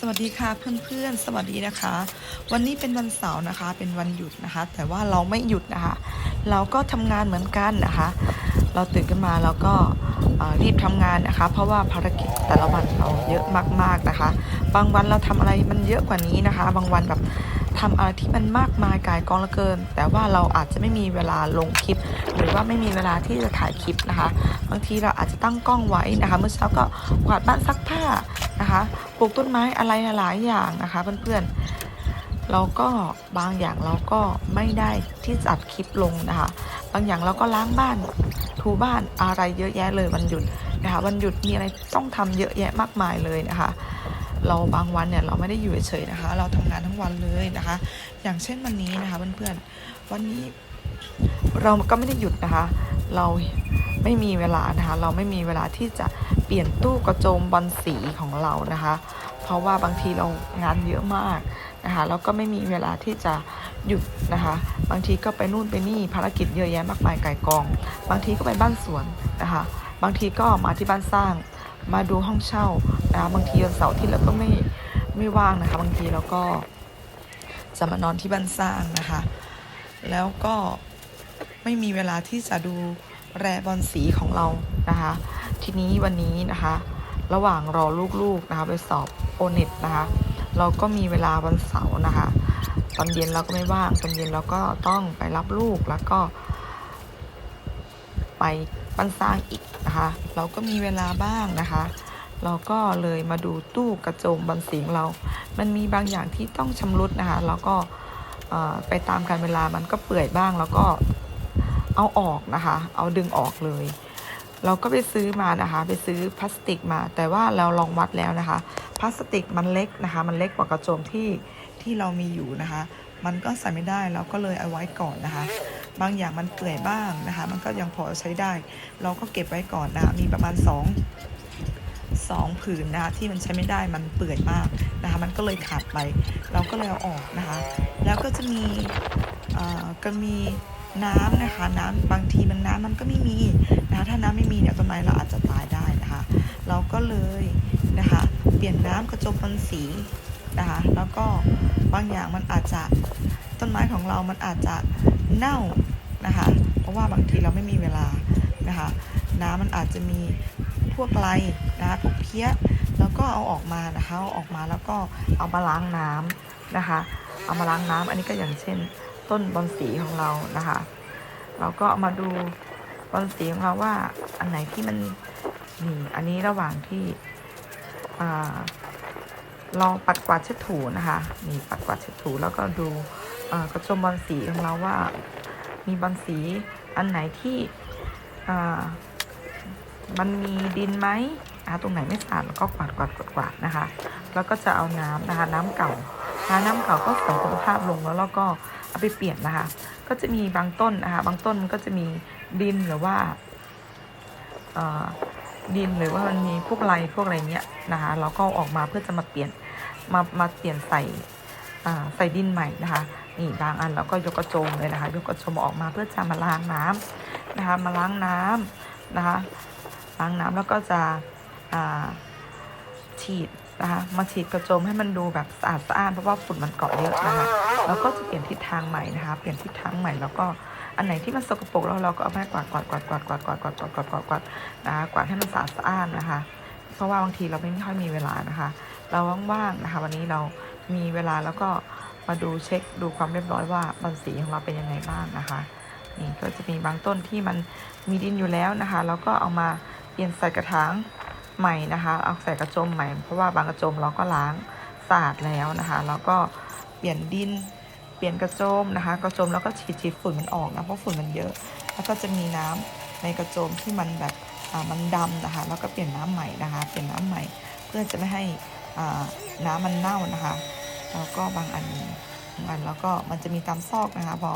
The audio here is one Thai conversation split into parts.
สวัสดีค่ะเพื่อนๆ สวัสดีนะคะ วันนี้เป็นวันเสาร์นะคะ เป็นวันหยุดนะคะ แต่ว่าเราไม่หยุดนะคะ เราก็ทำงานเหมือนกันนะคะ เราตื่นขึ้นมาเราก็รีบทำงานนะคะ เพราะว่าภารกิจแต่ละวันเราเยอะมากๆนะคะ บางวันเราทำอะไรมันเยอะกว่านี้นะคะ บางวันแบบทำอะไรที่มันมากมายกายกองเหลือเกิน แต่ว่าเราอาจจะไม่มีเวลาลงคลิป หรือว่าไม่มีเวลาที่จะถ่ายคลิปนะคะ บางทีเราอาจจะตั้งกล้องไว้นะคะ เมื่อเช้าก็กวาดบ้านซักผ้า นะคะปลูกต้นไม้อะไรหลายอย่างนะคะเพื่อนๆเราก็บางอย่างเราก็ไม่ได้ที่จัดคลิปลงนะคะ บางอย่างเราก็ล้างบ้านถูบ้านอะไรเยอะแยะเลยวันหยุดนะคะวันหยุดมีอะไรต้องทำเยอะแยะมากมายเลยนะคะ เราบางวันเนี่ยเราไม่ได้อยู่เฉยๆนะคะ เราทำงานทั้งวันเลยนะคะ อย่างเช่นวันนี้นะคะเพื่อนๆวันนี้เราก็ไม่ได้หยุดนะคะ เรา ไม่มีเวลานะคะ เราไม่มีเวลาที่จะเปลี่ยนตู้กระโจมบอลสีของเรานะคะ เพราะว่าบางทีเรางานเยอะมากนะคะแล้วก็ไม่มีเวลาที่จะหยุดนะคะ บางทีก็ไปนู่นไปนี่ภารกิจเยอะแยะมากมายไก่กอง บางทีก็ไปบ้านสวนนะคะ บางทีก็มาที่บ้านสร้าง มาดูห้องเช่านะคะบางทีวันเสาร์ที่เราก็ไม่ไม่ว่างนะคะ บางทีเราก็จะมานอนที่บ้านสร้างนะคะ แล้วก็ไม่มีเวลาที่จะดู แรบอลสีของเรานะคะ ทีนี้วันนี้นะคะ ระหว่างรอลูกๆนะคะ ไปสอบโอเน็ตนะคะ เราก็มีเวลาวันเสาร์นะคะ ตอนเย็นเราก็ไม่ว่างตอนเย็นเราก็ต้องไปรับลูกแล้วก็ ไปบ้นสร้างอีกนะคะ เราก็มีเวลาบ้างนะคะเราก็เลยมาดูตู้กระโจมบอลสีของเรา มันมีบางอย่างที่ต้องชำรุดนะคะ แล้วก็ไปตามการเวลามันก็เปื่อยบ้าง แล้วก็ เอาออกนะคะ เอาดึงออกเลย เราก็ไปซื้อมานะคะ ไปซื้อพลาสติกมา แต่ว่าเราลองวัดแล้วนะคะ พลาสติกมันเล็กนะคะ มันเล็กกว่ากระโจมที่ที่เรามีอยู่นะคะ มันก็ใส่ไม่ได้เราก็เลยเอาไว้ก่อนนะคะ บางอย่างมันเปื่อยบ้างนะคะ มันก็ยังพอใช้ได้ เราก็เก็บไว้ก่อนนะคะมีประมาณ 2สองผืนนะคะที่มันใช้ไม่ได้มันเปื่อยมากนะคะมันก็เลยขาดไป เราก็เลยเอาออกนะคะ แล้วก็จะมีอ่อก็มี น้ำนะคะ น้ำบางทีมันน้ำมันก็ไม่มีนะคะถ้าน้ำไม่มีเนี่ยต้นไม้เราอาจจะตายได้นะคะ เราก็เลยนะคะ เปลี่ยนน้ำกระจกบอลสีนะคะ แล้วก็บางอย่างมันอาจจะต้นไม้ของเรามันอาจจะเน่านะคะ เพราะว่าบางทีเราไม่มีเวลานะคะ น้ำมันอาจจะมีพวกไรนะคะพวกเพี้ยแล้วก็เอาออกมานะคะเอาออกมาแล้วก็เอามาล้างน้ำนะคะ เอามาล้างน้ำอันนี้ก็อย่างเช่น ต้นบอนสีของเรานะคะ เราก็มาดูบอนสีของเราว่าอันไหนที่มันนี่อันนี้ระหว่างที่อ่าเราปัดกวาดเช็ดถูนะคะนี่ปัดกวาดเช็ดถูแล้วก็ดูกระจมบอลสีของเราว่า มีบอลสีอันไหนที่มันมีดินไหมตรงไหนไม่สะอาดก็กวาดกวาดกวาดกวาดนะคะ แล้วก็จะเอาน้ำนะคะ น้ำเก่าน้ำเก่าก็ใส่คุณภาพลงแล้วเราก็ เอาไปเปลี่ยนนะคะ ก็จะมีบางต้นนะคะบางต้นมันก็จะมีดินหรือว่าดินหรือว่ามันมีพวกไรพวกอะไรเงี้ยนะคะเราก็ออกมาเพื่อจะมาเปลี่ยนมามาเปลี่ยนใส่ใส่ดินใหม่นะคะนี่บางอันเราก็ยกกระโจมเลยนะคะ ยกกระโจมออกมาเพื่อจะมาล้างน้ำนะคะมาล้างน้ำนะคะล้างน้ำแล้วก็จะอ่า ฉีดนะคะมาฉีดกระโจมให้มันดูแบบสะอาดสะอ้านเพราะว่าฝุ่นมันเกาะเยอะนะคะแล้วก็จะเปลี่ยนทิศทางใหม่นะคะ เปลี่ยนทิศทางใหม่แล้วก็อันไหนที่มันสกปรกแล้วเราก็เอาไม้กวาดกวาดกวาดกวาดกวาดกวาดกวาดกวาดกวาดกวาดกวาดนะคะกวาดให้มันสะอาดสะอ้านนะคะ เพราะว่าบางทีเราไม่ค่อยมีเวลานะคะ เราว่างๆนะคะ วันนี้เรามีเวลาแล้วก็มาดูเช็คดูความเรียบร้อยว่าบอลสีของเราเป็นยังไงบ้างนะคะนี่ก็จะมีบางต้นที่มันมีดินอยู่แล้วนะคะ แล้วก็เอามาเปลี่ยนใส่กระถาง ใหม่นะคะ เอาใส่กระโจมใหม่ เพราะว่าบางกระโจมเราก็ล้างสะอาดแล้วนะคะ แล้วก็เปลี่ยนดิน เปลี่ยนกระโจมนะคะ กระโจมแล้วก็ฉีดฉีดฝุ่นมันออกนะ เพราะฝุ่นมันเยอะ แล้วก็จะมีน้ำในกระโจมที่มันแบบมันดำนะคะ แล้วก็เปลี่ยนน้ำใหม่นะคะ เปลี่ยนน้ำใหม่ เพื่อจะไม่ให้น้ำมันเน่านะคะ แล้วก็บางอันบางอันแล้วก็มันจะมีตามซอกนะคะ พอ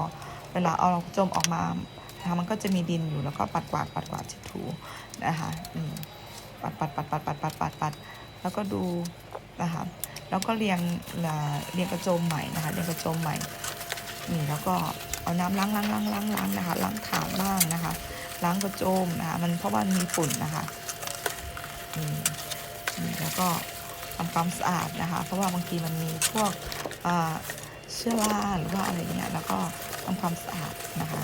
เวลาเอากระโจมออกมานะคะมันก็จะมีดินอยู่แล้วก็ปัดกวาดปัดกวาดเช็ดถูนะคะอืม ปัดปัดปัดปัดปัดปัดปัดปัดแล้วก็ดูนะคะแล้วก็เรียงเรียงกระโจมใหม่นะคะเรียงกระโจมใหม่นี่แล้วก็เอาน้ำล้างล้างล้างล้างล้างนะคะล้างถาดบ้างนะคะ ล้างกระโจมนะคะมันเพราะว่ามันมีฝุ่นนะคะนี่นี่แล้วก็เอาำความสะอาดนะคะ เพราะว่าบางทีมันมีพวกเชื้อราหรือว่าอะไรเงี้ยแล้วก็ทำความสะอาดนะคะ